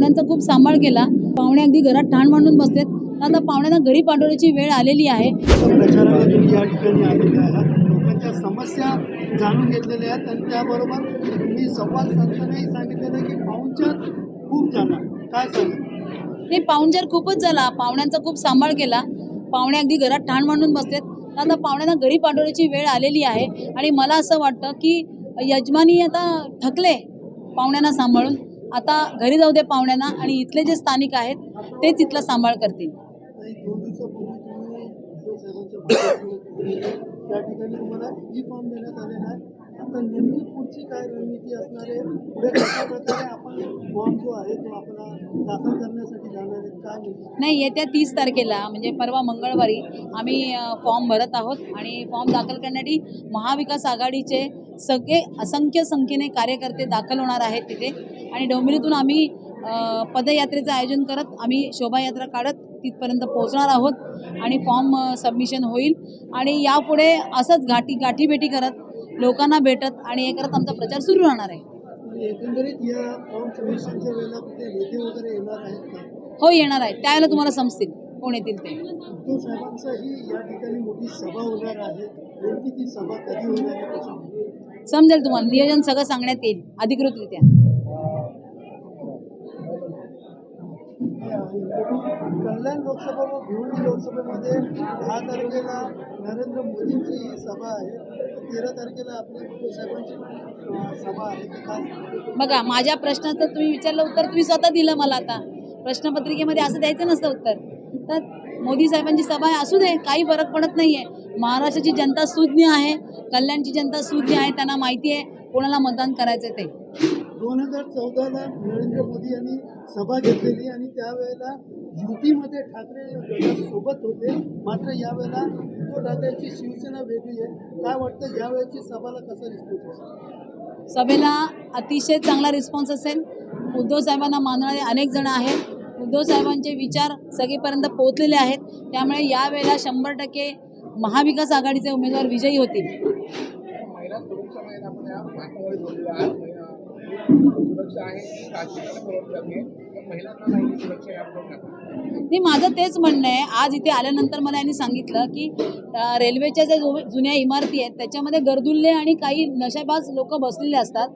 पाहुण्यांचा खूप सांभाळ केला. पाहुणे अगदी घरात ठाण मांडून बसलेत. आता पाहुण्यांना घरी पाठवण्याची वेळ आलेली आहे. या ठिकाणी आलेले आहात. लोकांच्या समस्या जाणून घेतलेल्या आहेत आणि त्याबरोबर तुम्ही संवाद साधतानाही सांगितलेलं आहे की पाहुणचार खूप झाला. काय हे पाहुणचार खूपच झाला. पाहुण्यांचा खूप सांभाळ केला. पाहुणे अगदी घरात ठाण मांडून बसलेत. आता पाहुण्यांना घरी पाठवण्याची वेळ आलेली आहे. आणि मला असं वाटतं की यजमानी आता थकले पाहुण्यांना सांभाळून. आता घरी जाऊ दे पाहुण्यांना आणि इथले जे स्थानिक आहेत ते तिथला सांभाळ करतील. त्या ठिकाणी तुम्हाला ई फॉर्म देण्यात आलेला आहे. आता नेमकी पुढची काय रणनीती असणार आहे? पुढे कशा प्रकारे आपण फॉर्म जो आहे तो आपला दाखल करण्यासाठी जाणार आहे? काय नाही येत्या तीस तारखेला म्हणजे परवा मंगळवारी आम्ही फॉर्म भरत आहोत आणि फॉर्म दाखल करण्यासाठी महाविकास आघाडीचे सगळे असंख्य संख्येने कार्यकर्ते दाखल होणार आहेत तिथे. आणि डोंबिवलीतून आम्ही पदयात्रेचं आयोजन करत आम्ही शोभायात्रा काढत तिथपर्यंत पोहोचणार आहोत आणि फॉर्म सबमिशन होईल. आणि यापुढे असंच गाठी गाठीभेटी करत लोकांना भेटत आणि हे करत आमचा प्रचार सुरू राहणार आहे. आणि एकंदरीत या फॉर्म सबमिशनच्या वेळेला कुठे नेते वगैरे येणार आहेत का? हो येणार आहे त्यावेळेला तुम्हाला समजतील कोण येतील ते. उद्धव साहेबांचाही या ठिकाणी मोठी सभा होणार आहे. नेमकी ती सभा कधी होणार आहे कशी समजेल तुम्हाला. नियोजन सगळं सांगण्यात येईल. अधिकृतरित्या. कल्याण लोकसभा व भिवंडी लोकसभेमध्ये दहा तारखेला नरेंद्र मोदींची ही सभा आहे. तेरा तारखेला आपली साहेबांची सभा आहे. ती काय बघा माझ्या प्रश्नाचं तुम्ही विचारलं उत्तर तुम्ही स्वतः दिलं मला आता. प्रश्नपत्रिकेमध्ये असं द्यायचं नसतं उत्तर. तर मोदी साहेबांची सभा आहे असू दे काही फरक पडत नाही आहे महाराष्ट्राची जनता सुज्ञ आहे कल्याणची जनता सुज्ञ आहे त्यांना माहिती आहे कोणाला मतदान करायचं ते. दोन हजार चौदाला नरेंद्र मोदी यांनी सभा घेतलेली आणि त्यावेळेला युतीमध्ये ठाकरे सोबत होते. मात्र यावेळेला उद्धव ठाकरेंची शिवसेना वेगळी आहे. काय वाटतं यावेळेची सभाला कसा रिस्पॉन्स असेल? सभेला अतिशय चांगला रिस्पॉन्स असेल. उद्धव साहेबांना मानणारे अनेक जण आहेत. उद्धव साहेबांचे विचार सगळीपर्यंत पोहोचलेले आहेत. त्यामुळे यावेळेला शंभर टक्के महाविकास आघाडीचे उमेदवार विजयी होतील. सुरक्षा आहे नाही माझं तेच म्हणणं आहे. आज इथे आल्यानंतर मला यांनी सांगितलं की रेल्वेच्या ज्या जुन्या इमारती आहेत त्याच्यामध्ये गर्दुल्ले आणि काही नशाबाज लोक बसलेले असतात.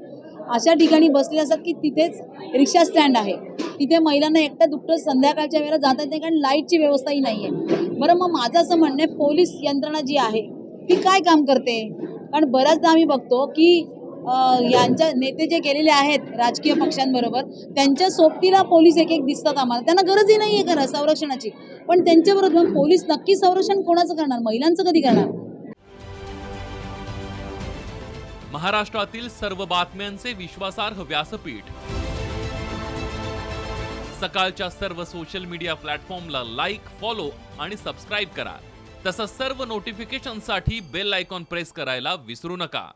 अशा ठिकाणी बसलेले असतात की तिथेच रिक्षा स्टँड आहे. तिथे महिलांना एकटं दुपटं संध्याकाळच्या वेळेला जाता येते कारण लाईटची व्यवस्थाही नाही आहे बरं मग माझं असं म्हणणं आहे पोलीस यंत्रणा जी आहे ती काय काम करते? कारण बऱ्याचदा आम्ही बघतो की यांच्या नेते जे गेलेले आहेत राजकीय पक्षांबरोबर त्यांच्या सोबतीला पोलीस एक एक दिसतात आम्हाला. त्यांना गरजही नाही आहे खरं संरक्षणाची. पण त्यांच्याबरोबर पोलीस नक्की संरक्षण कोणाचं करणार? महिलांचं कधी करणार? महाराष्ट्रातील सर्व बातम्यांचे विश्वासार्ह व्यासपीठ. सकाळच्या सर्व सोशल मीडिया प्लॅटफॉर्मला लाईक फॉलो आणि सबस्क्राईब करा. तसंच सर्व नोटिफिकेशनसाठी बेल आयकॉन प्रेस करायला विसरू नका.